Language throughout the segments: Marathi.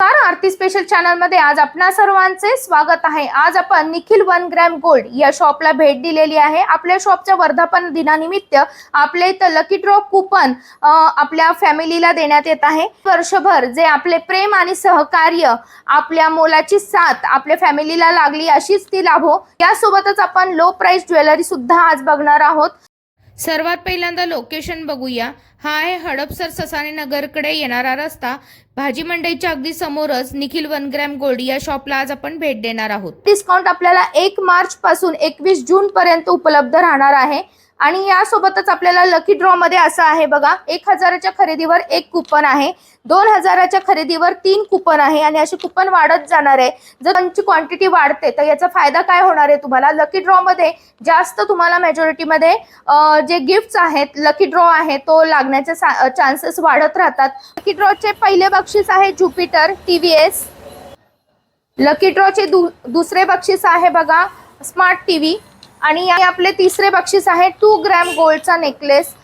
नमस्कार आरती स्पेशल चॅनलमध्ये आज आपणा सर्वांचे स्वागत आहे. आज आपण निखिल वन ग्रॅम गोल्ड या शॉपला भेट दिलेली आहे. आपल्या शॉपच्या वर्धापन दिनानिमित्त आपल्या इथं लकी ड्रॉ कुपन आपल्या फॅमिलीला देण्यात येत आहे. वर्षभर जे आपले प्रेम आणि सहकार्य आपल्या मोलाची साथ आपल्या फॅमिलीला लागली अशीच ती लाभो. यासोबतच आपण लो प्राइस ज्वेलरी सुद्धा आज बघणार आहोत. सर्वात पहिल्यांदा लोकेशन बघूया. हा आहे हडपसर ससाने नगरकडे येणारा रस्ता. भाजी मंडईच्या अगदी समोरच निखिल वन ग्रॅम गोल्ड या शॉपला आज आपण भेट देणार आहोत. डिस्काउंट आपल्याला एक मार्च पासून एकवीस जून पर्यंत उपलब्ध राहणार आहे. आणि यासोबतच आपल्याला लकी ड्रॉ मध्ये असं आहे बघा एक हजाराच्या खरेदीवर एक कुपन आहे दोन हजाराच्या खरेदीवर तीन कुपन आहे आणि असे कुपन वाढत जाणार आहे. जर त्यांची क्वांटिटी वाढते तर याचा फायदा काय होणार आहे तुम्हाला? लकी ड्रॉ मध्ये जास्त तुम्हाला मेजॉरिटीमध्ये जे गिफ्ट्स आहेत लकी ड्रॉ आहे तो लागण्याचे चान्सेस वाढत राहतात. लकी ड्रॉचे पहिले बक्षीस आहे Jupiter T V S lucky ड्रॉचे दु दुसरे बक्षीस आहे बघा स्मार्ट टी व्ही आणि आपले तिसरे बक्षीस आहे टू ग्रॅम गोल्डचा नेकलेस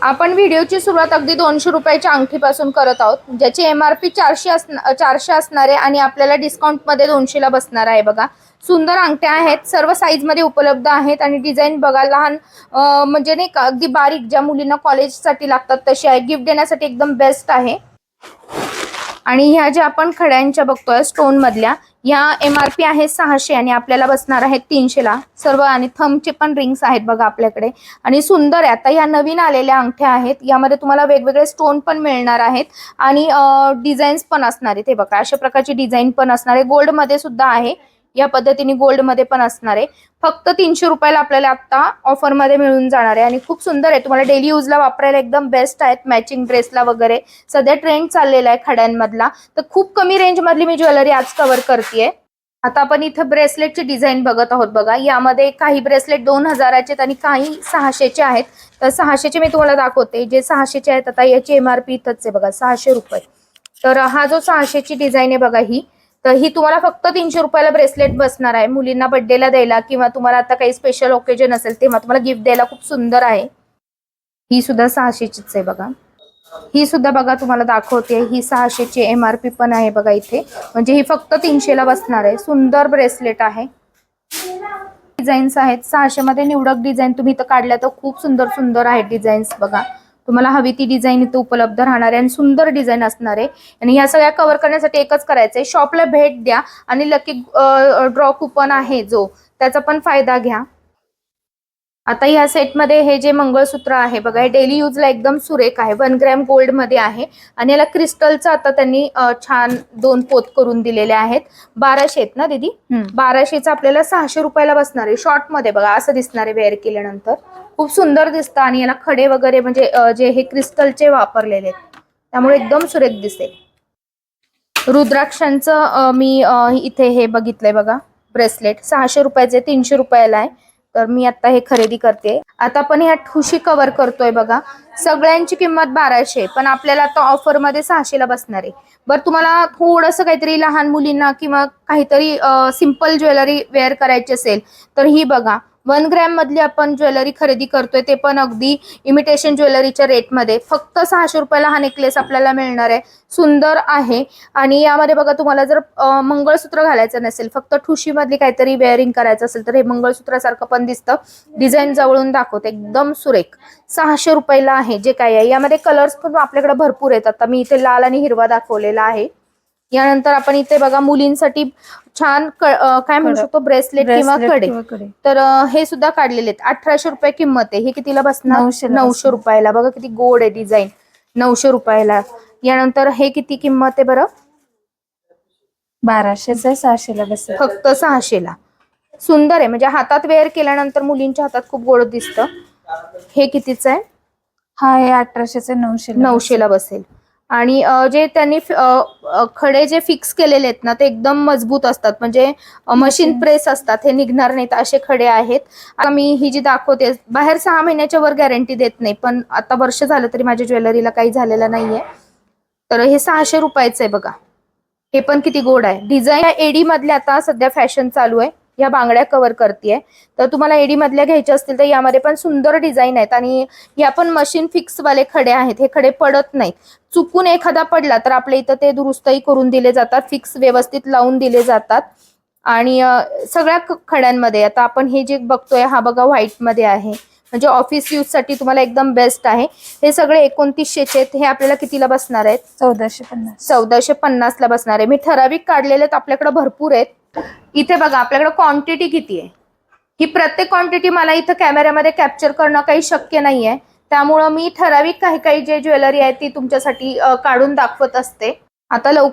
आपण व्हिडिओची सुरुवात अगदी दोनशे रुपयाच्या अंगठीपासून करत आहोत. ज्याची एम आर पी चारशे असणार चारशे असणार आहे आणि आपल्याला डिस्काउंटमध्ये दोनशेला बसणार आहे बघा. सुंदर अंगठ्या आहेत सर्व साईजमध्ये उपलब्ध आहेत आणि डिझाईन बघा लहान म्हणजे नाही का अगदी बारीक ज्या मुलींना कॉलेजसाठी लागतात तशी आहे. गिफ्ट देण्यासाठी एकदम बेस्ट आहे. आणि ह्या ज्या आपण खड्यांच्या बघतोय स्टोन मधल्या ह्या एम आर पी आहे सहाशे आणि आपल्याला बसणार आहेत तीनशेला. सर्व आणि थंबचे पण रिंग्स आहेत बघा आपल्याकडे. आणि सुंदर आहे. आता ह्या नवीन आलेल्या अंगठ्या आहेत. यामध्ये तुम्हाला वेगवेगळे स्टोन पण मिळणार आहेत. आणि डिझाईन्स पण असणार आहेत. हे बघा अशा प्रकारची डिझाईन पण असणार आहे. गोल्डमध्ये सुद्धा आहे. या पद्धतीने गोल्डमध्ये पण असणार आहे. फक्त तीनशे रुपयाला आपल्याला आता ऑफरमध्ये मिळून जाणार आहे. आणि खूप सुंदर आहे. तुम्हाला डेली यूजला वापरायला एकदम बेस्ट आहेत. मॅचिंग ड्रेसला वगैरे. सध्या ट्रेंड चाललेला आहे खड्यांमधला. तर खूप कमी रेंज मधली मी ज्वेलरी आज कव्हर करते आता आपण इथं ब्रेसलेटची डिझाईन बघत आहोत बघा. यामध्ये काही ब्रेसलेट दोन हजाराचे आहेत आणि काही सहाशेचे आहेत. तर सहाशेचे मी तुम्हाला दाखवते. जे सहाशेचे आहेत आता याची एम आर पी इथंच आहे बघा. सहाशे रुपये. तर हा जो सहाशेची डिझाईन आहे बघा ही. तर ही तुम्हाला फक्त तीनशे रुपयाला ब्रेसलेट बसणार आहे. मुलींना बर्थडेला द्यायला किंवा तुम्हाला आता काही स्पेशल ओकेजन असेल तेव्हा तुम्हाला गिफ्ट द्यायला खूप सुंदर आहे. ही सुद्धा सहाशेचीच आहे बघा. ही सुद्धा बघा तुम्हाला दाखवते. ही सहाशेची एम आर पी पण आहे बघा इथे. म्हणजे ही फक्त तीनशेला बसणार आहे. सुंदर ब्रेसलेट आहे. डिझाईन्स आहेत. सहाशे मध्ये निवडक डिझाईन तुम्ही इथं काढल्या तर खूप सुंदर सुंदर आहेत डिझाईन्स बघा. तुम्हाला हवी ती डिझाईन इथं उपलब्ध राहणार आहे आणि सुंदर डिझाईन असणार. आहे आणि ह्या सगळ्या कव्हर करण्यासाठी एकच करायचं आहे शॉपला भेट द्या आणि लकी ड्रॉ कुपन आहे जो त्याचा पण फायदा घ्या. आता ह्या सेटमध्ये हे जे मंगळसूत्र आहे बघा हे डेली यूजला एकदम सुरेख आहे. वन ग्रॅम गोल्डमध्ये आहे. आणि याला क्रिस्टलचं आता त्यांनी छान दोन पोत करून दिलेले आहेत. बाराशे आहेत ना दीदी? बाराशेचं आपल्याला सहाशे रुपयाला बसणार आहे. शॉर्टमध्ये बघा असं दिसणार आहे वेअर केल्यानंतर. खूप सुंदर दिसतं आणि याला खडे वगैरे म्हणजे जे हे क्रिस्टलचे वापरलेले आहेत. त्यामुळे एकदम सुरेख दिसेल. रुद्राक्षांचं मी इथे हे बघितलंय बघा ब्रेसलेट. सहाशे रुपयाचे तीनशे रुपयाला आहे. तर मी आता हे खरेदी करते. आता आपण ह्या ठुशी कव्हर करतोय बघा. सगळ्यांची किंमत बाराशे पण आपल्याला आता ऑफरमध्ये सहाशेला बसणार आहे. बरं तुम्हाला थोडंसं काहीतरी लहान मुलींना किंवा काहीतरी सिंपल ज्वेलरी वेअर करायची असेल तर ही बघा. वन ग्रॅम मधली आपण ज्वेलरी खरेदी करतोय ते पण अगदी इमिटेशन ज्वेलरीच्या रेटमध्ये फक्त सहाशे रुपयाला हा नेकलेस आपल्याला मिळणार आहे. सुंदर आहे. आणि यामध्ये बघा तुम्हाला जर मंगळसूत्र घालायचं नसेल फक्त ठुशीमधली काहीतरी वेअरिंग करायचं असेल तर हे मंगळसूत्रासारखं पण दिसतं. डिझाईन जवळून दाखवते. एकदम सुरेख. सहाशे रुपयाला आहे जे काय आहे. यामध्ये कलर्स पण आपल्याकडे भरपूर आहेत. आता मी इथे लाल आणि हिरवा दाखवलेला आहे. यानंतर आपण इथे बघा मुलींसाठी छान काय म्हणू शकतो? ब्रेसलेट किंवा कडे. तर हे सुद्धा काढलेले आहेत अठराशे रुपये किंमत आहे. हे कितीला बसणार? नऊशे रुपयाला. बघा किती गोड आहे डिझाईन. नऊशे रुपयाला. यानंतर हे किती किंमत आहे बरं? बाराशेच आहे सहाशेला बसेल फक्त सहाशेला सुंदर आहे. म्हणजे हातात वेअर केल्यानंतर मुलींच्या हातात खूप गोड दिसतं. हे कितीच आहे? हा हे अठराशेच नऊशे नऊशेला बसेल. आणि जे त्यांनी खडे जे फिक्स केलेले आहेत ना ते एकदम मजबूत असतात. म्हणजे मशीन प्रेस असतात. हे निघणार नाहीत असे खडे आहेत. मी ही जी दाखवते बाहेर सहा महिन्याच्या वर गॅरंटी देत नाही पण आता वर्ष झालं तरी माझ्या ज्वेलरीला काही झालेलं नाहीये. तर हे सहाशे रुपयाचं आहे बघा. हे पण किती गोड आहे. डिझाईन एडी मधले आता सध्या फॅशन चालू आहे. या बांगड्या कव्हर करते तर तुम्हाला एडी मधल्या घ्यायच्या असतील तर यामध्ये पण सुंदर डिझाईन आहेत आणि या पण मशीन फिक्स वाले खडे आहेत. हे खडे पडत नाहीत. चुकून एखादा पडला तर आपल्या इथं ते दुरुस्तही करून दिले जातात. फिक्स व्यवस्थित लावून दिले जातात. आणि सगळ्या खड्यांमध्ये आता आपण हे जे बघतोय हा बघा व्हाईटमध्ये आहे. म्हणजे ऑफिस यूजसाठी तुम्हाला एकदम बेस्ट आहे. हे सगळे एकोणतीसशेचे आहेत. हे आपल्याला कितीला बसणार आहेत? चौदाशे पन्नास. चौदाशे पन्नास ला बसणार आहे. मी ठराविक काढलेले आहेत. आपल्याकडे भरपूर आहेत. इथे बघा आपल्याकडे क्वांटिटी किती आहे? ही प्रत्येक क्वांटिटी मला इथं कॅमेऱ्यामध्ये कॅप्चर करणं काही शक्य नाहीये. त्यामुळं मी ठराविक काही काही जे ज्वेलरी आहे ती तुमच्यासाठी काढून दाखवत असते. आता लव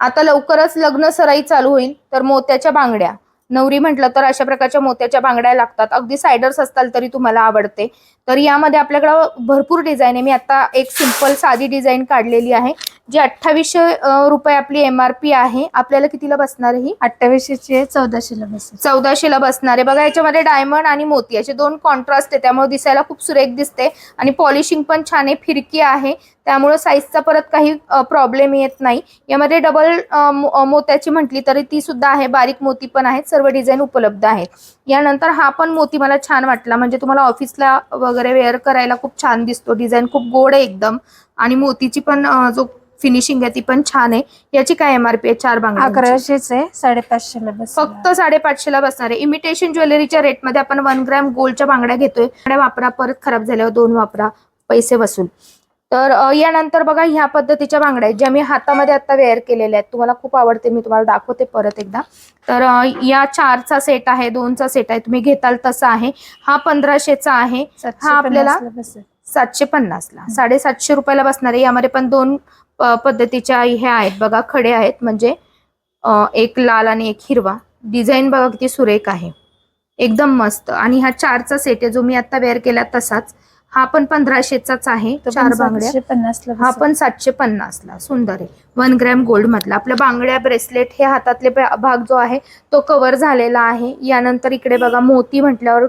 आता लवकरच लग्न सराई चालू होईल. तर मोत्याच्या बांगड्या. नवरी म्हटलं तर अशा प्रकारच्या मोत्याच्या बांगड्या लागतात. अगदी सायडर्स असताल तरी तुम्हाला आवडते. तर यामध्ये आपल्याकडं भरपूर डिझाईन आहे. मी आता एक सिंपल साधी डिझाईन काढलेली आहे. जी अठ्ठावीसशे रुपये आपली एम आर पी आहे. आपल्याला कितीला बसणार ही? अठ्ठावीसशे आहे चौदाशेला बसेल. चौदाशेला बसणार आहे. बघा याच्यामध्ये डायमंड आणि मोती असे दोन कॉन्ट्रास्ट आहे. त्यामुळे दिसायला खूप सुरेख दिसते. आणि पॉलिशिंग पण छान आहे. फिरकी आहे. त्यामुळे साईजचा परत काही प्रॉब्लेम येत नाही. यामध्ये डबल मोत्याची म्हटली तरी ती सुद्धा आहे. बारीक मोती पण आहेत. सर्व डिझाईन उपलब्ध आहेत. यानंतर हा पण मोती मला छान वाटला. म्हणजे तुम्हाला ऑफिसला वगैरे वेअर करायला खूप छान दिसतो. डिझाईन खूप गोड आहे एकदम. आणि मोतीची पण जो फिनिशिंग आहे ती पण छान आहे. याची काय एमआरपी आहे? चार बांगड्या अकराशेच आहे. साडेपाचशेला बसेल फक्त साडेपाचशेला बसणार आहे. इमिटेशन ज्वेलरीच्या रेटमध्ये आपण वन ग्रॅम गोल्डच्या बांगड्या घेतोय. बांगड्या वापरा. परत खराब झाल्यावर दोन वापरा. पैसे वसूल. तर यानंतर बघा ह्या पद्धतीच्या बांगड्या आहेत ज्या मी हातामध्ये आता वेअर केलेल्या आहेत. तुम्हाला खूप आवडते मी तुम्हाला दाखवते परत एकदा. तर या चारचा सेट आहे दोनचा सेट आहे तुम्ही घेताल तसा आहे. हा पंधराशेचा आहे. हा आपल्याला- सातशे पन्नासला. साडेसातशे रुपयाला बसणार आहे. यामध्ये पण दोन पद्धतीच्या ह्या आहेत बघा खडे आहेत. म्हणजे एक लाल आणि एक हिरवा. डिझाईन बघा किती सुरेख आहे. एकदम मस्त. आणि हा चारचा सेट आहे जो मी आता वेअर केला तसाच. हा पण पंधराशेचाच आहे चार बांगड्या. सातशे पन्नासला हा. पण सातशे पन्नासला सुंदर आहे. वन ग्रॅम गोल्ड मधला. आपल्या बांगड्या ब्रेसलेट हे हातातले भाग जो आहे तो कव्हर झालेला आहे. यानंतर इकडे बघा मोती म्हटल्यावर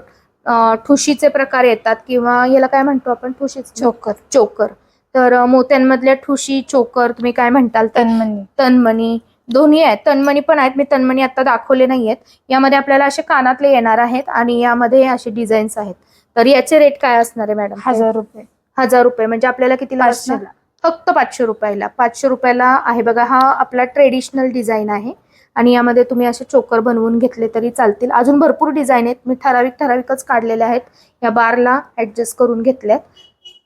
ठुशीचे प्रकार येतात किंवा याला काय म्हणतो आपण? ठुशीच चोकर. चोकर. तर मोत्यांमधल्या ठुशी चोकर तुम्ही काय म्हणताल तर? तन्मनी. तन्मणी दोन्ही आहेत. तन्मणी पण आहेत. मी तन्मणी आता दाखवले नाही आहेत यामध्ये आपल्याला असे कानातले येणार आहेत आणि यामध्ये असे डिझाईन्स आहेत. तर याचे रेट काय असणार आहे मॅडम हजार रुपये. हजार रुपये. म्हणजे आपल्याला कितीला पाचशेला. बसणार? फक्त पाचशे रुपयाला. पाचशे रुपयाला आहे बघा हा आपला ट्रेडिशनल डिझाईन आहे. आणि यामध्ये तुम्ही असे चोकर बनवून घेतले तरी चालतील. अजून भरपूर डिझाईन आहेत. मी ठराविक ठराविकच काढलेले आहेत. या बारला ऍडजस्ट करून घेतल्यात.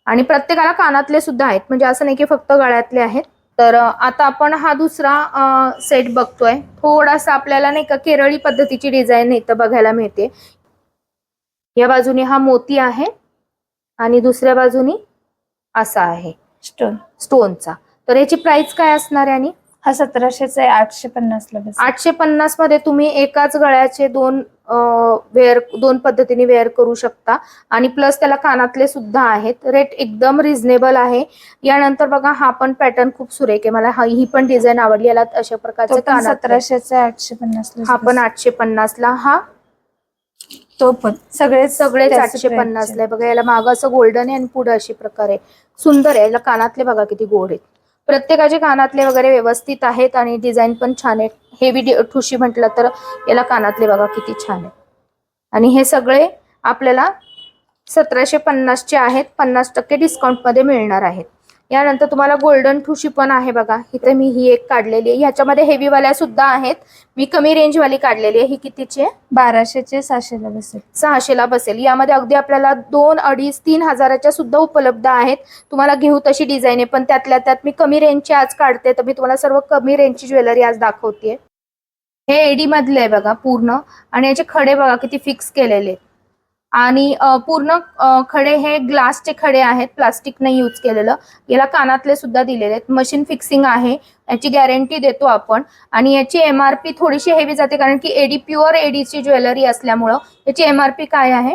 आणि प्रत्येकाला कानातले सुद्धा आहेत. म्हणजे असं नाही की फक्त गळ्यातले आहेत. तर आता आपण हा दुसरा सेट बघतोय. थोडासा आपल्याला नाही का केरळी पद्धतीची डिझाईन इथं बघायला मिळते. या बाजूने हा मोती आहे आणि दुसऱ्या बाजूनी असा आहे. स्टोन स्टोनचा तर याची प्राइस काय असणार आहे आणि? हा सतराशेचा आहे आठशे पन्नासला बसेल. आठशे पन्नासमध्ये तुम्ही एकाच गळ्याचे दोन वेअर दोन पद्धतीने वेअर करू शकता. आणि प्लस त्याला कानातले सुद्धा आहेत. रेट एकदम रिझनेबल आहे. यानंतर बघा हा पण पॅटर्न खूप सुरेख आहे. मला हा पण डिझाईन आवडली. याला अशा प्रकारचे सतराशेचा आठशे पन्नासला हा पण आठशे पन्नास ला हा तो पण. सगळे सगळेच आठशे पन्नास ला आहे. बघा याला मागं असं गोल्डन आहे आणि पुढे अशी प्रकारे सुंदर आहे. याला कानातले बघा किती गोड आहेत. प्रत्येकाचे कानातले वगैरे व्यवस्थित आहेत आणि डिझाईन पण छान आहे. हेवी ठुशी म्हटलं तर याला कानातले बघा किती छान आहे. आणि हे सगळे आपल्याला सतराशे पन्नासचे आहेत. पन्नास टक्के डिस्काउंटमध्ये मिळणार आहेत. यानंतर तुम्हाला गोल्डन ठुशी पण आहे बघा. इथे मी ही एक काढलेली आहे. ह्याच्यामध्ये हेवीवाल्या सुद्धा आहेत. मी कमी रेंजवाली काढलेली आहे. ही कितीची आहे? बाराशेचे सहाशेला बसेल. सहाशेला बसेल. यामध्ये अगदी आपल्याला दोन अडीच तीन हजाराच्या सुद्धा उपलब्ध आहेत. तुम्हाला घेऊ तशी डिझाईन आहे. पण त्यातल्या त्यात मी कमी रेंजची आज काढते. तर मी तुम्हाला सर्व कमी रेंजची ज्वेलरी आज दाखवते हे एडी मधले आहे बघा पूर्ण. आणि याचे खडे बघा किती फिक्स केलेले आहेत. आणि पूर्ण खडे हे ग्लासचे खडे आहेत प्लास्टिक नाही यूज केलेलं. याला कानातले सुद्धा दिलेले आहेत. मशीन फिक्सिंग आहे. याची गॅरंटी देतो आपण. आणि याची एम आर पी थोडीशी हेवी जाते कारण की एडी प्युअर एडीची ज्वेलरी असल्यामुळं याची एम आर पी काय आहे?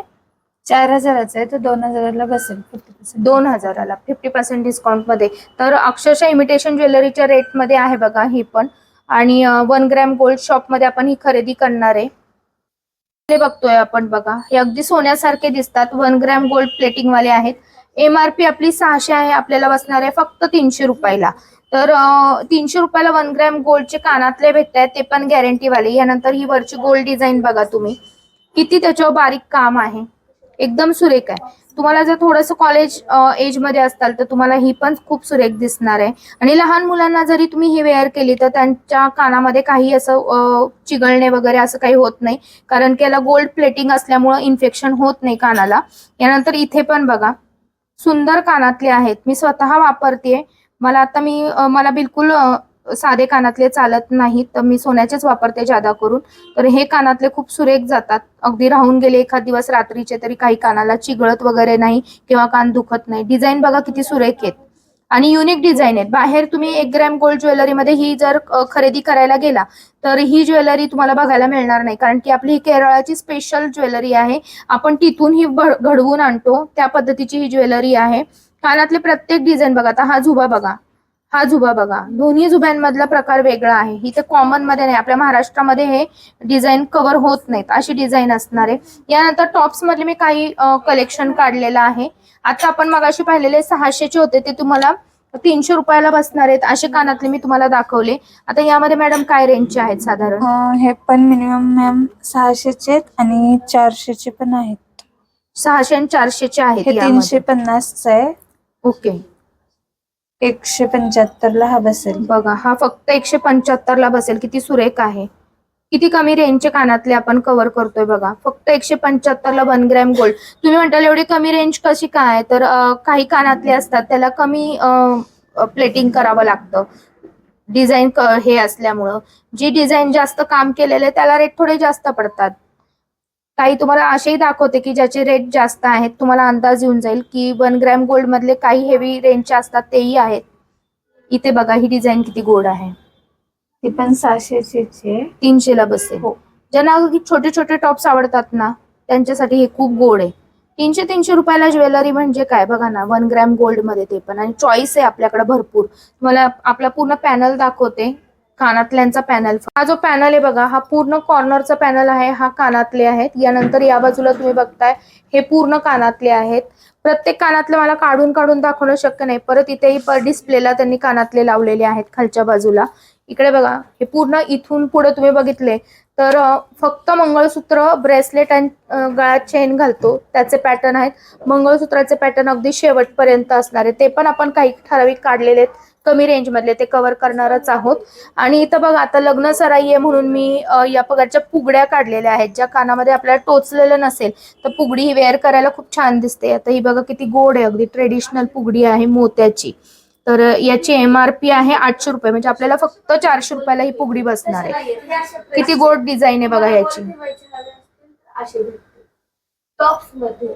चार हजाराचा आहे. तो दोन हजाराला बसेल. फिफ्टी पर्सेंट दोन हजाराला. फिफ्टी पर्सेंट डिस्काउंटमध्ये तर अक्षरशः इमिटेशन ज्वेलरीच्या रेटमध्ये आहे बघा ही पण. आणि वन ग्रॅम गोल्ड शॉपमध्ये आपण ही खरेदी करणार आहे. ते बघतोय आपण बघा. हे अगदी सोन्यासारखे दिसतात. वन ग्रॅम गोल्ड प्लेटिंग वाले आहेत. एमआरपी आपली सहाशे आहे आपल्याला बसणार आहे फक्त तीनशे रुपयाला. तर तीनशे रुपयाला वन ग्रॅम गोल्डचे कानातले भेटत आहेत ते पण गॅरंटी वाले. यानंतर ही वरची गोल्ड डिझाईन बघा तुम्ही. किती त्याच्यावर बारीक काम आहे. एकदम सुरेख आहे. तुम्हाला जर थोडंसं कॉलेज एजमध्ये असताल तर तुम्हाला ही पण खूप सुरेख दिसणार आहे. आणि लहान मुलांना जरी तुम्ही ही वेअर केली तर त्यांच्या कानामध्ये काही असं चिघळणे वगैरे असं काही होत नाही. कारण की याला गोल्ड प्लेटिंग असल्यामुळं इन्फेक्शन होत नाही कानाला. यानंतर इथे पण बघा सुंदर कानातले आहेत. मी स्वतः वापरते मला आता मी मला बिलकुल साधे कानातले चालत नाहीत तर मी सोन्याचेच वापरते जादा करून. तर हे कानातले खूप सुरेख जातात. अगदी राहून गेले एखाद दिवस रात्रीचे तरी काही कानाला चिघळत वगैरे नाही किंवा कान दुखत नाही. डिझाईन बघा किती सुरेख आहेत. आणि युनिक डिझाईन आहेत. बाहेर तुम्ही एक ग्रॅम गोल्ड ज्वेलरीमध्ये ही जर खरेदी करायला गेला तर ही ज्वेलरी तुम्हाला बघायला मिळणार नाही. कारण की आपली ही केरळाची स्पेशल ज्वेलरी आहे. आपण तिथून ही घडवून आणतो. त्या पद्धतीची ही ज्वेलरी आहे. कानातले प्रत्येक डिझाईन बघा. आता हा झुबा बघा. हा जुबा बघा. दोन्ही जुब्यांमधला प्रकार वेगळा आहे. ही तर कॉमनमध्ये नाही. आपल्या महाराष्ट्रामध्ये हे डिझाईन कव्हर होत नाहीत. अशी डिझाईन असणार आहे. यानंतर टॉप्स मधले मी काही कलेक्शन काढलेलं आहे. आता आपण मगाशी पाहिलेले सहाशेचे होते. ते तुम्हाला तीनशे रुपयाला बसणार आहेत. असे कानातले मी तुम्हाला दाखवले. आता यामध्ये मॅडम काय रेंजचे आहेत साधारण? हे पण मिनिमम मॅम सहाशेचे आणि चारशेचे पण आहेत. सहाशे आणि चारशेचे आहेत हे यामध्ये. तीनशे पन्नासच आहे. ओके. एकशे पंच्याहत्तर ला हा बसेल. बघा हा फक्त एकशे पंच्याहत्तर ला बसेल. किती सुरेख आहे. किती कमी रेंजचे कानातले आपण कव्हर करतोय बघा. फक्त एकशे पंच्याहत्तर ला वन ग्रॅम गोल्ड तुम्ही म्हणताल एवढी कमी रेंज कशी काय? तर काही कानातले असतात त्याला कमी प्लेटिंग करावं लागतं. डिझाईन हे असल्यामुळं. जी डिझाईन जास्त काम केलेले त्याला रेट थोडे जास्त पडतात. काही तुम्हाला असेही दाखवते की ज्याचे रेट जास्त आहेत तुम्हाला अंदाज येऊन जाईल की वन ग्रॅम गोल्ड मधले काही हेवी रेंजचे असतात तेही आहेत. इथे बघा ही डिझाईन किती गोड आहे. ती पण सहाशेची आहे तीनशेला बसेल. हो. ज्यांना छोटे छोटे टॉप्स आवडतात ना त्यांच्यासाठी हे खूप गोड आहे. तीनशे तीनशे रुपयाला ज्वेलरी म्हणजे काय? बघा ना वन ग्रॅम गोल्डमध्ये ते पण. आणि चॉईस आहे आपल्याकडे भरपूर. तुम्हाला आपला पूर्ण पॅनल दाखवते. कानातल्यांचा पॅनल हा जो पॅनल आहे बघा हा पूर्ण कॉर्नरचा पॅनल आहे हा कानातले आहेत. यानंतर या बाजूला तुम्ही बघताय हे पूर्ण कानातले आहेत. प्रत्येक कानातले मला काढून काढून दाखवणं शक्य नाही. परत इथेही पर डिस्प्लेला त्यांनी कानातले लावलेले आहेत खालच्या बाजूला. इकडे बघा हे पूर्ण इथून पुढे तुम्ही बघितले तर फक्त मंगळसूत्र ब्रेसलेट आणि गळ्यात चेन घालतो. त्याचे पॅटर्न आहेत. मंगळसूत्राचे पॅटर्न अगदी शेवटपर्यंत असणार. आहे ते पण आपण काही ठराविक काढलेले आहेत. कमी रेंज मधले ते कव्हर करणारच आहोत. आणि इथं बघा आता लग्न सराई आहे म्हणून मी या प्रकारच्या पुगड्या काढलेल्या आहेत. ज्या कानामध्ये आपल्याला टोचलेलं नसेल तर पुगडी ही वेअर करायला खूप छान दिसते. आता ही बघा किती गोड आहे. अगदी ट्रेडिशनल पुगडी आहे मोत्याची. तर याची एम आर पी आहे आठशे रुपये. म्हणजे आपल्याला फक्त चारशे रुपयाला ही पुगडी बसणार आहे. किती गोड डिझाईन आहे बघा याची. टॉप्समध्ये.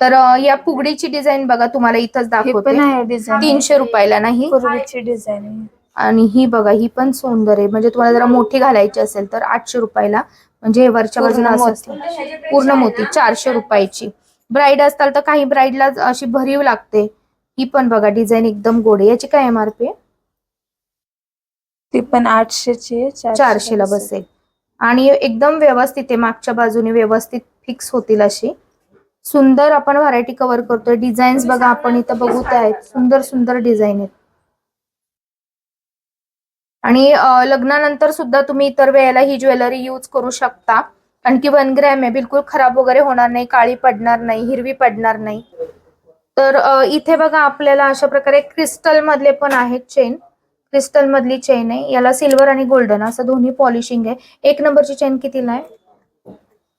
तर या पुगडीची डिझाईन बघा तुम्हाला इथंच दाखवते. तीनशे रुपयाला नाही? डिझाईन आणि ही बघा ही पण सुंदर आहे. म्हणजे तुम्हाला जरा मोठी घालायची असेल तर आठशे रुपयाला म्हणजे वरच्या बाजूला. पूर्ण मोती चारशे रुपयाची. ब्राईड असताल तर काही ब्राईडला अशी भरीव लागते. ही पण बघा डिझाईन एकदम गोड याची काय एम आर पी आहे ती पण आठशेची आहे चारशेला बसेल. आणि एकदम व्यवस्थित आहे. मागच्या बाजूने व्यवस्थित फिक्स होतील अशी. सुंदर आपण व्हरायटी कव्हर करतोय. डिझाईन्स बघा आपण इथं बघू त्या आहेत सुंदर सुंदर डिझाईन आहेत. आणि लग्नानंतर सुद्धा तुम्ही इतर वेळेला ही ज्वेलरी यूज करू शकता. कारण की वन ग्रॅम आहे. बिलकुल खराब वगैरे होणार नाही. काळी पडणार नाही. हिरवी पडणार नाही. तर इथे बघा आपल्याला अशा प्रकारे क्रिस्टल मधले पण आहेत चेन क्रिस्टल मधली चेन आहे. याला सिल्वर आणि गोल्डन असं दोन्ही पॉलिशिंग आहे. एक नंबरची चेन कितीला आहे?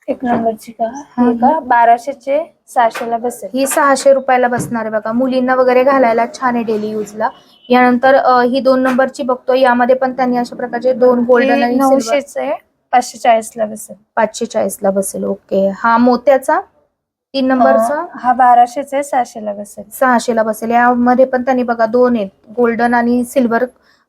एक नंबरची का? हे का? बाराशेचे सहाशेला बसेल. ही सहाशे रुपयाला बसणार आहे बघा. मुलींना वगैरे घालायला छान आहे डेली युजला यानंतर अं, ही दोन नंबरची बघतो यामध्ये पण त्यांनी अशा प्रकारचे दोन गोल्डन आणि silver. नऊशेच पाचशे चाळीस ला बसेल. पाचशे चाळीस ला बसेल. ओके. हा मोत्याचा तीन नंबरचा? अं, हा बाराशेच आहे सहाशेला बसेल. सहाशेला बसेल. यामध्ये पण त्यांनी बघा दोन आहेत. गोल्डन आणि सिल्वर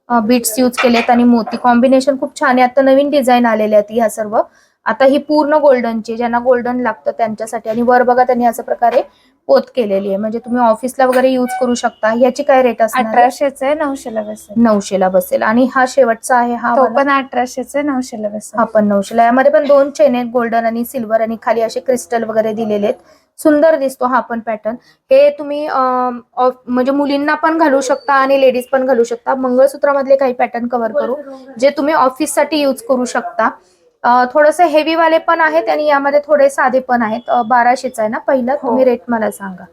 बीट्स यूज केलेत आणि मोती. कॉम्बिनेशन खूप छान आहे. आता नवीन डिझाईन आलेले आहेत ह्या सर्व. आता ही पूर्ण गोल्डनची ज्यांना गोल्डन लागतं त्यांच्यासाठी. आणि वर बघा त्यांनी अशा प्रकारे पोत केलेली आहे. म्हणजे तुम्ही ऑफिसला वगैरे यूज करू शकता. याची काय रेट असणार आहे? अठराशेच आहे नऊशेला बसेल. नऊशेला बसेल. आणि हा शेवटचा आहे हा तो. पण अठराशेच आहे नऊशेला बसेल. हा पण नऊशेला यामध्ये पण दोन चेन आहेत गोल्डन आणि सिल्वर आणि खाली असे क्रिस्टल वगैरे दिलेले आहेत. सुंदर दिसतो हा पण पॅटर्न हे तुम्ही म्हणजे मुलींना पण घालू शकता आणि लेडीज पण घालू शकता. मंगळसूत्रामधले काही पॅटर्न कव्हर करू जे तुम्ही ऑफिससाठी यूज करू शकता. थोडस हेवी वाले पण आहेत आणि यामध्ये थोडे साधे पण आहेत. बाराशेचा आहे ना पहिला? तुम्ही रेट मला सांगा.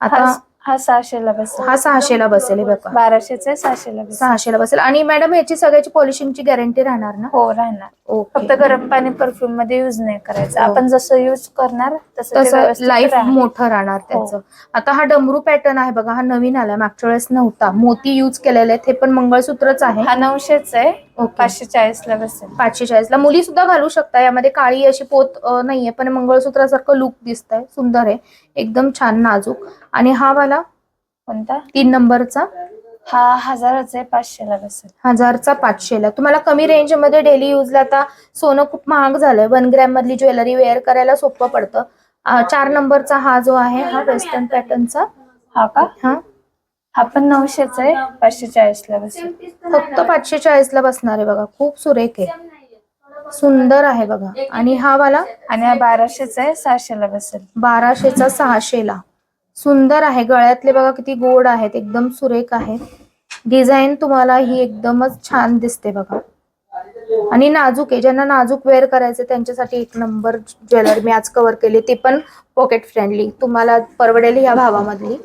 आता हा हा सहाशेला बसेल. हा सहाशेला बसेल हे बघा. बाराशेचा आहे, सहाशेला सहाशेला बसेल. आणि मॅडम याची सगळ्याची पॉलिशिंगची गॅरंटी राहणार ना? हो राहणार. फक्त गरम पाणी परफ्यूममध्ये युज नाही करायचं. हो. आपण जसं युज करणार तसं लाईफ. मोठं राहणार हो. त्याचं. आता हा डमरू पॅटर्न आहे बघा हा नवीन आलाय. मागच्या वेळेस नव्हता. मोती यूज केलेले आहेत हे पण मंगळसूत्रच आहे. हा नऊशेच आहे. ओके पाचशे चाळीस ला बसेल. पाचशे चाळीसला मुली सुद्धा घालू शकता. यामध्ये काळी अशी पोत अं, नाहीये. पण मंगळसूत्रासारखं लुक दिसत आहे सुंदर आहे. एकदम छान नाजूक. आणि हा वाला? कोणता? तीन नंबरचा? हा हजाराच आहे. पाचशेला बसेल. हजारचा पाचशेला. तुम्हाला कमी रेंजमध्ये डेली युजला आता सोनं खूप महाग झालंय. वन ग्रॅम मधली ज्वेलरी वेअर करायला सोपं पडतं. अं, चार नंबरचा हा जो आहे हा वेस्टर्न पॅटर्नचा हा का? हा. हा पण नऊशेच आहे पाचशे चाळीस ला बसेल. फक्त पाचशे चाळीस ला बसणार आहे बघा खूप सुरेख आहे. सुंदर आहे बघा. आणि हा वाला? आणि हा बाराशेच आहे सहाशेला बसेल. बाराशेचा सहाशेला. सुंदर आहे गळ्यातले बघा किती गोड आहेत एकदम सुरेख आहे. डिझाईन तुम्हाला ही एकदमच छान दिसते बघा. आणि नाजूक आहे ज्यांना नाजूक वेअर करायचे त्यांच्यासाठी एक नंबर ज्वेलरी मी आज कव्हर केली. ते पण पॉकेट फ्रेंडली तुम्हाला परवडेल या भावामधली.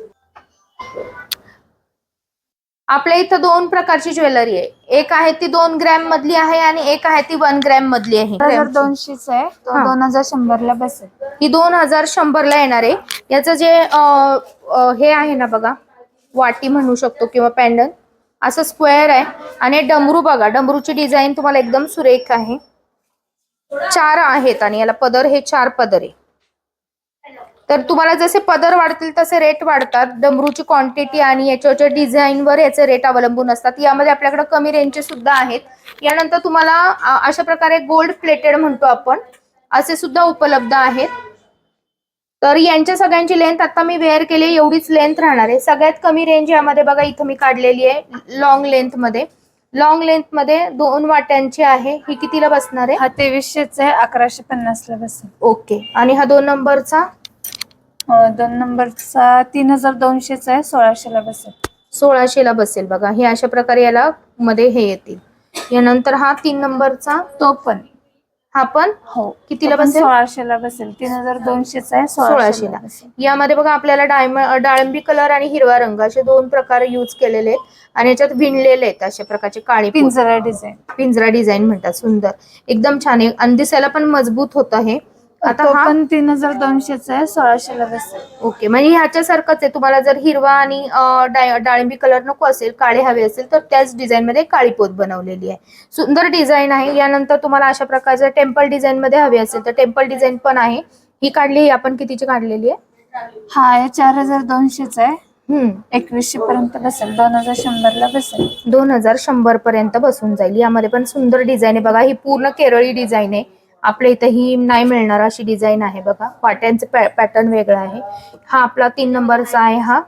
आपल्या इथं दोन प्रकारची ज्वेलरी आहे. एक आहे ती दोन ग्रॅम मधली आहे आणि एक आहे ती वन ग्रॅम मधली आहे. दोनशेच आहे. तो हा. दोन हजार शंभरला बसेल. ही दोन हजार शंभरला येणार आहे. याचं जे अं, अं, हे आहे ना बघा वाटी म्हणू शकतो किंवा पॅन्डल असं स्क्वेअर आहे. आणि डमरू बघा डमरूची डिझाईन तुम्हाला एकदम सुरेख आहे. चार आहेत आणि याला पदर हे चार पदर आहे. तर तुम्हाला जसे पदर वाढतील तसे रेट वाढतात. डमरूची क्वांटिटी आणि याच्या डिझाईनवर याचे रेट अवलंबून असतात. यामध्ये आपल्याकडे कमी रेंजचे सुद्धा आहेत. यानंतर तुम्हाला अशा प्रकारे गोल्ड प्लेटेड म्हणतो आपण असे सुद्धा उपलब्ध आहेत. तर यांच्या सगळ्यांची लेंथ आता मी वेअर केली एवढीच लेंथ राहणार आहे. सगळ्यात कमी रेंज यामध्ये बघा इथं मी काढलेली आहे लॉंग लेंथमध्ये. लॉंग लेंथमध्ये दोन वाट्यांची आहे. ही कितीला बसणार आहे? हा तेवीसशेच आहे अकराशे पन्नास ला बसेल. ओके. आणि हा दोन नंबरचा? दोन नंबरचा तीन हजार दोनशेच आहे सोळाशेला बसेल. सोळाशेला बसेल बघा. हे अशा प्रकारे याला मध्ये हे येतील. यानंतर हा तीन नंबरचा तो पण. हा पण हो. कितीला पण बसेल? सोळाशेला बसेल. तीन हजार दोनशेच आहे सोळाशेला. सोळाशेला. बसेल. यामध्ये बघा आपल्याला डायम डाळिंबी कलर आणि हिरवा रंग असे दोन प्रकार यूज केलेले आहेत. आणि याच्यात विणलेले आहेत अशा प्रकारचे काळी पोत. पिंजरा डिझाईन. पिंजरा डिझाईन म्हणतात. सुंदर. एकदम छान आहे. आणि दिसायला पण मजबूत होत आहे. आता तो हा? पण तीन हजार दोनशेच आहे सोळाशेला बसेल. ओके म्हणजे ह्याच्यासारखंच आहे. तुम्हाला जर हिरवा आणि अं, डाय- डाळिंबी कलर नको असेल काळे हवे असेल तर त्याच डिझाईन मध्ये काळी पोत बनवलेली आहे. सुंदर डिझाईन आहे. यानंतर तुम्हाला अशा प्रकारचं टेम्पल डिझाईन मध्ये हवी असेल तर टेम्पल डिझाईन पण आहे. ही काढली ही आपण कितीची काढलेली आहे? हा आहे चार हजार दोनशेच आहे. हम्म. एकवीसशे पर्यंत बसेल दोन हजार शंभरला बसेल. दोन हजार शंभर पर्यंत बसून जाईल. यामध्ये पण सुंदर डिझाईन आहे. बघा ही पूर्ण केरळी डिझाईन आहे. आपल्या इथं ही नाही मिळणार अशी डिझाईन आहे बघा. वाट्यांचं पॅटर्न वेगळा आहे. हा आपला तीन नंबरचा आहे हा.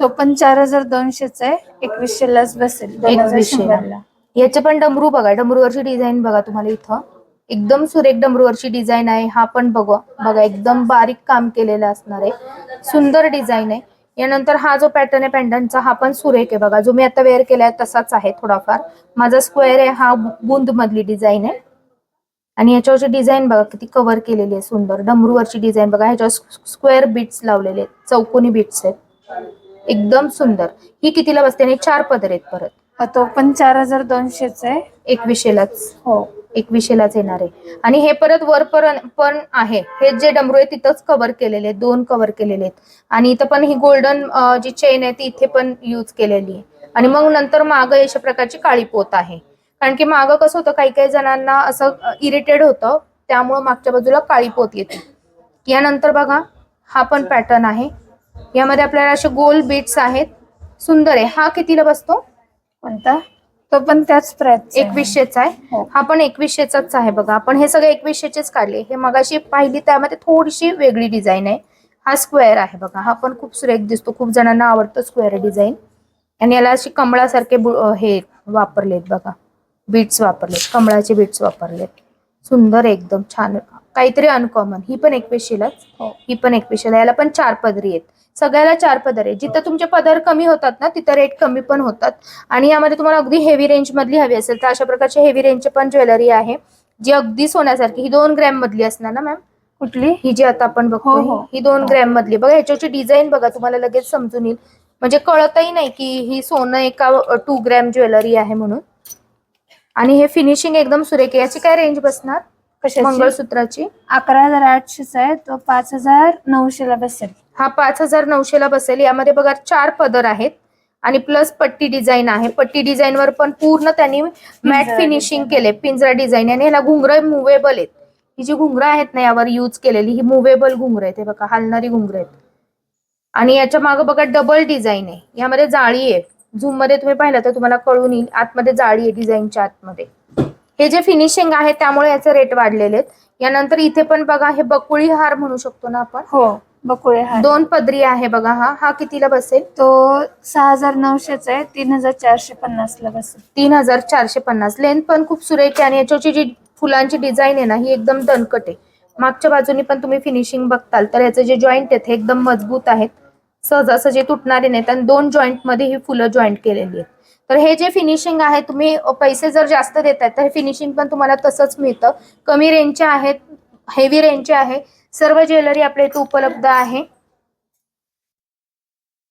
तो पण चार हजार दोनशेच आहे. एकवीसशे लाच बसेल. दोन हजार 2100 ला. शंभरला. याचे पण डमरू बघा. डमरूवरची डिझाईन बघा तुम्हाला इथं. एकदम सुरेख डमरूवरची डिझाईन आहे. हा पण बघा. बघा एकदम बारीक काम केलेलं असणार आहे. सुंदर डिझाईन आहे. यानंतर हा जो पॅटर्न आहे पेंडंटचा हा पण सुरेख आहे बघा. जो मी आता वेअर केलाय तसाच आहे थोडाफार. माझा स्क्वेअर आहे हा बुंद मधली डिझाईन आहे. आणि याच्यावरची डिझाईन बघा किती कव्हर केलेली आहे सुंदर. डमरूवरची डिझाईन बघा ह्याच्यावर स्क्वेअर बीट्स लावलेले आहेत चौकोनी बीट्स आहेत. एकदम सुंदर. ही कितीला बसते? आणि चार पदर आहेत परत. तो पण चार हजार दोनशेच आहे. एकवीसशेलाच. हो. एकवीसशेलाच येणार आहे. आणि हे परत वर पण पण आहे. हे जे डमरू आहे तिथंच कव्हर केलेले आहेत. दोन कव्हर केलेले आहेत. आणि इथं पण ही गोल्डन जी चेन आहे ती इथे पण यूज केलेली आहे. आणि मग नंतर मागं अशा प्रकारची काळी पोत आहे. कारण की मागं कसं होतं काही काही जणांना असं इरिटेड होतं. त्यामुळे मागच्या बाजूला काळी पोत येते. यानंतर बघा हा पण पॅटर्न आहे. यामध्ये आपल्याला असे गोल बीट्स आहेत. सुंदर आहे. हा कितीला बसतो? कोणता? तो पण त्याच प्राइस एकवीसशेचा आहे. हो. हा पण एकवीसशेचाच आहे बघा. आपण हे सगळे एकवीसशेचेच काढले. हे मगाशी पाहिली त्यामध्ये थोडीशी वेगळी डिझाईन आहे. हा स्क्वेअर आहे बघा. हा पण खूप सुरेख दिसतो. खूप जणांना आवडतो स्क्वेअर डिझाईन आणि याला अशी कमळासारखे हे वापरलेत बघा. बीट्स वापरलेत कमळाचे बीट्स वापरलेत. सुंदर एकदम छान काहीतरी अनकॉमन ही पण एकवीसशेलाच हो. ही पण एकवीसशेला याला पण चार पदरी आहेत. सगळ्याला चार पदर आहे जिथं तुमचे पदर कमी होतात ना तिथं रेट कमी पण होतात. आणि यामध्ये तुम्हाला अगदी हेवी रेंज मधली हवी असेल तर अशा प्रकारची हेवी रेंजची पण ज्वेलरी आहे. जी अगदी सोन्यासारखी ही दोन ग्रॅम मधली असणार ना मॅम कुठली? ही जी आता आपण बघतो हो, हो. ही दोन हो. ग्रॅम मधली. बघा ह्याच्याची डिझाईन बघा तुम्हाला लगेच समजून येईल. म्हणजे कळतही नाही की ही सोनं एका टू ग्रॅम ज्वेलरी आहे म्हणून. आणि हे फिनिशिंग एकदम सुरेख याची काय रेंज बसणार? कशाची? मंगळसूत्राची. अकरा हजार आठशेचा आहे. तो पाच हजार नऊशेला बसेल. हा पाच हजार नऊशेला बसेल. यामध्ये बघा चार पदर आहेत. आणि प्लस पट्टी डिझाईन आहे. पट्टी डिझाईन वर पण पूर्ण त्यांनी मॅट फिनिशिंग. केले. पिंजरा डिझाईन आणि ह्याला घुंगर मुवेबल आहेत. ही जी घुंगरं आहेत ना यावर यूज केलेली ही मुवेबल घुंगरं आहेत. हे बघा हलणारी घुंगरं आहेत. आणि याच्या मागे बघा डबल डिझाईन आहे. यामध्ये जाळी आहे. झूममध्ये तुम्ही पाहिलं तर तुम्हाला कळून येईल आतमध्ये जाळी आहे डिझाईनच्या आतमध्ये. हे जे फिनिशिंग आहे त्यामुळे याचे रेट वाढलेले आहेत. यानंतर इथे पण बघा हे बकुळी हार म्हणू शकतो ना आपण? हो बकुळे हा दोन पदरी आहे बघा हा. हा कितीला बसेल? तो सहा हजार नऊशेचा आहे तीन हजार चारशे पन्नास ला बसेल. तीन हजार चारशे पन्नास लेंथ पण खूप सुरेख आहे आणि याच्याची जी फुलांची डिझाईन आहे ना ही एकदम दणकट आहे. मागच्या बाजूनी पण तुम्ही फिनिशिंग बघताल तर याचे जे जॉईंट आहेत हे एकदम मजबूत आहेत. सहजासहजी तुटणारे नाहीत आणि दोन जॉईंटमध्ये ही फुलं जॉईंट केलेली आहेत. तर हे जे फिनिशिंग आहे तुम्ही पैसे जर जास्त देताय तर हे फिनिशिंग पण तुम्हाला तसंच मिळतं. कमी रेंजचे आहेत हेवी रेंजचे आहे. सर्व ज्वेलरी आपल्या इथे उपलब्ध आहे.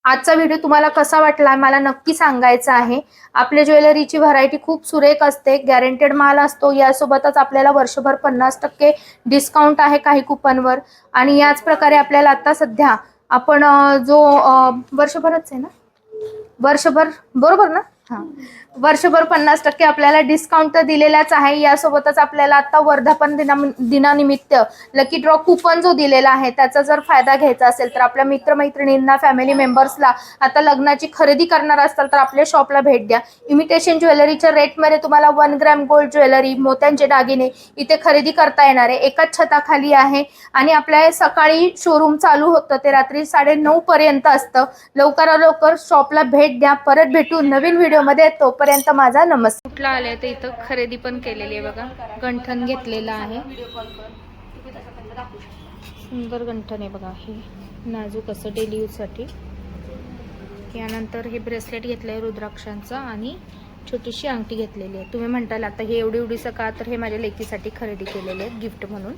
आजचा व्हिडिओ तुम्हाला कसा वाटला मला नक्की सांगायचा आहे. आपल्या ज्वेलरीची व्हरायटी खूप सुरेख असते गॅरंटेड माल असतो. यासोबतच आपल्याला वर्षभर पन्नास टक्के डिस्काउंट आहे काही कुपनवर आणि याच प्रकारे आपल्याला आता सध्या आपण जो वर्षभरच आहे ना? वर्षभर बरोबर ना? हा. वर्षभर पन्नास टक्के आपल्याला डिस्काउंट तर दिलेलाच आहे. यासोबतच आपल्याला आता वर्धापन दिना दिनानिमित्त लकी ड्रॉ कुपन जो दिलेला आहे त्याचा जर फायदा घ्यायचा असेल तर आपल्या मित्रमैत्रिणींना फॅमिली मेंबर्सला आता लग्नाची खरेदी करणार असाल तर आपल्या शॉपला भेट द्या. इमिटेशन ज्वेलरीच्या रेटमध्ये तुम्हाला वन ग्रॅम गोल्ड ज्वेलरी मोत्यांचे दागिने इथे खरेदी करता येणार आहे. एकाच छताखाली आहे आणि आपल्या सकाळी शोरूम चालू होतं ते रात्री साडे नऊ पर्यंत असतं. लवकरात लवकर शॉपला भेट द्या. परत भेटू नवीन व्हिडिओ व्हिडिओमध्ये तोपर्यंत माझा नमस्कार कुठला आलाय तर इथं खरेदी पण केलेली आहे बघा. गंठन घेतलेलं आहे. सुंदर गंठन आहे बघा हे. नाजूक असं डेली यूजसाठी यानंतर हे ब्रेसलेट घेतलं आहे रुद्राक्षांचं आणि छोटीशी अंगठी घेतलेली आहे. तुम्ही म्हणताल आता हे एवढी एवढीचं का? तर हे माझ्या लेकीसाठी खरेदी केलेले आहेत गिफ्ट म्हणून.